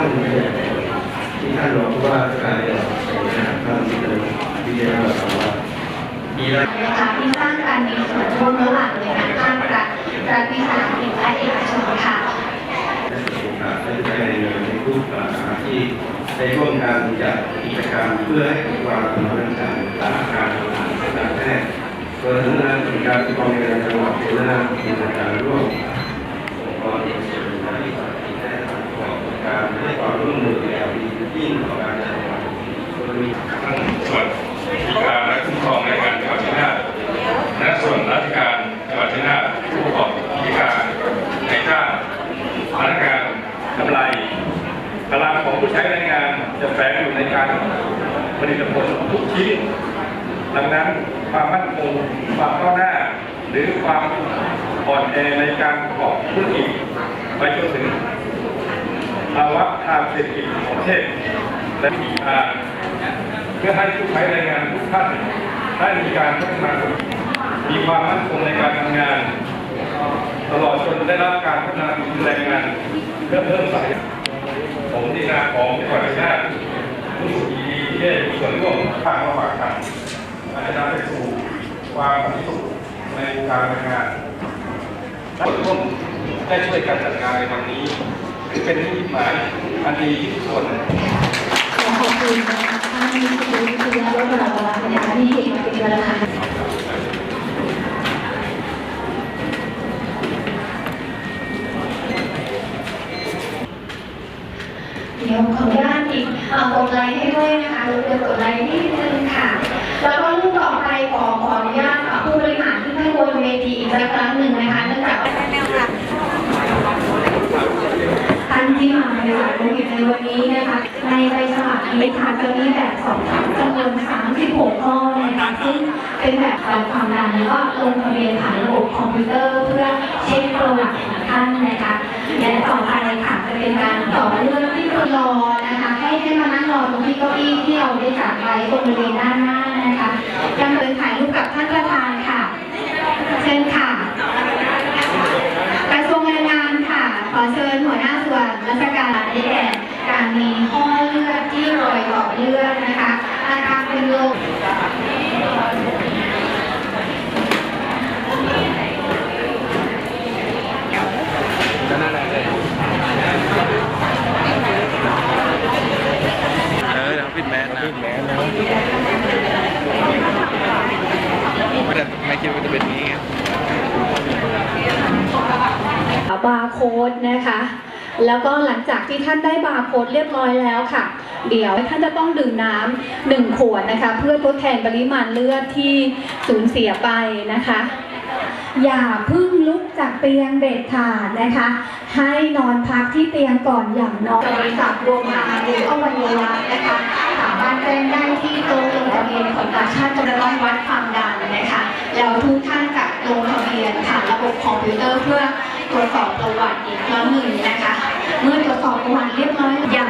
านที่ท่านรองผู้ว่าราชการจังหวัดสมุทรสาครที่เป็นพิจารณาว่ามีระดับนะคะที่สร้างการมีส่วนร่วมระหว่างหน่วยงานภาครัฐรัฐวิสาหกิจและเอกชนค่ะและจะได้เงินในรูปแบบที่ได้ร่วมกันจัดกิจกรรมเพื่อให้ความสำคัญการสาการการแพทย์โดยทั้งนั้นเป็นการที่กองเงินจังหวังเล้าในการร่วม ยิ่งต่อการจัดงานโดยมีทั้งส่วนการและคุ้มครองในการจังหวัดชัยนาทและส่วนราชการจังหวัดชัยนาทผู้ประกอบกิจการในจ้างพนักงานกำไรพลังของผู้ใช้แรงงานจะแฝงอยู่ในการผลิตผลทุกชิ้นดังนั้นความมั่นคงความก้าวหน้า หรือความอ่อนแอในการประกอบธุรกิจไปจนถึง ภาวะทางเศรษฐกิจของประเทศ และมีทางเพื่อให้ผู้ใช้แรงงานทุกท่านได้มีการพัฒนามีความมั่นคงในการทำงาน ตลอดจนได้รับการพัฒนาฝีมือแรงงานเพื่อเพิ่มศักยภาพผมในนามของจังหวัดชัยนาทรู้สึกดีที่ได้มีส่วนร่วมทางระหว่างกันอาจจะนำไปสู่ความสันติสุขในการแรงงานและร่วมได้ช่วยกันจัดงานในวันนี้ เป็นนิมิตหมายอันดีที่ทุกคนขอขอบคุณนะคะท่านวิศนุวิทยาโรจน์ราวัฒน์นะคะที่ให้มาเป็นประธานเดี๋ยวขออนุญาตอีกกดไลค์ให้ด้วยนะคะรบกวนกดไลค์นิดนึงค่ะ แล้วก็รุ่นต่อไปขอขออนุญาตผู้บริหารที่ให้บนเวทีอีกสักครั้งหนึ่งนะคะเนื่องจาก ท่านที่มาในสายโลหิตในวันนี้นะคะ ในใบ สมัครนี้ค่ะจะมีแบบสอบถามจำนวน36ข้อนะคะซึ่งเป็นแบบแบบความดันแล้วก็ลงทะเบียนผ่านระบบคอมพิวเตอร์เพื่อเช็คประวัติของท่านนะคะและต่อไปค่ะจะเป็นการต่อเรื่องที่คนรอนะคะ ให้ให้มานั่งรอตรงที่เก้าอี้ที่เราได้จัดไว้ตรงบริเวณด้านหน้านะคะยังเป็นถ่ายรูปกับท่านประธานค่ะ เชิญค่ะ กระทรวงแรงงานค่ะ ขอเชิญหัวหน้าส่วนราชการได้แก่การมีห้อเลือดที่รอยต่อ เลือดนะคะอาการเป็นโรคเออเดี๋ยวปิดแมสนะปิดแมสนะแต่ไม่คิดว่าจะเป็นอย่างนี้บาร์โค้ดนะคะ แล้วก็หลังจากที่ท่านได้บาร์โค้ดเรียบร้อยแล้วค่ะ เดี๋ยวท่านจะต้องดื่มน้ำหนึ่งขวดนะคะ เพื่อทดแทนปริมาณเลือดที่สูญเสียไปนะคะ อย่าเพึ่งลุกจากเตียงเด็ดขาดนะคะ ให้นอนพักที่เตียงก่อนอย่างน้อยบริษัทรวมมาหรืออวัยวะนะคะสามารถแจ้งได้ที่โต๊ะลงทะเบียนของกาชาติจะต้องวัดความดันนะคะแล้วทุกท่านจะลงทะเบียนผ่านระบบคอมพิวเตอร์เพื่อ ตรวจสอบประวัติอีกครั้งหนึ่งนะคะ เมื่อตรวจสอบประวัติเรียบร้อยอย่างน้อย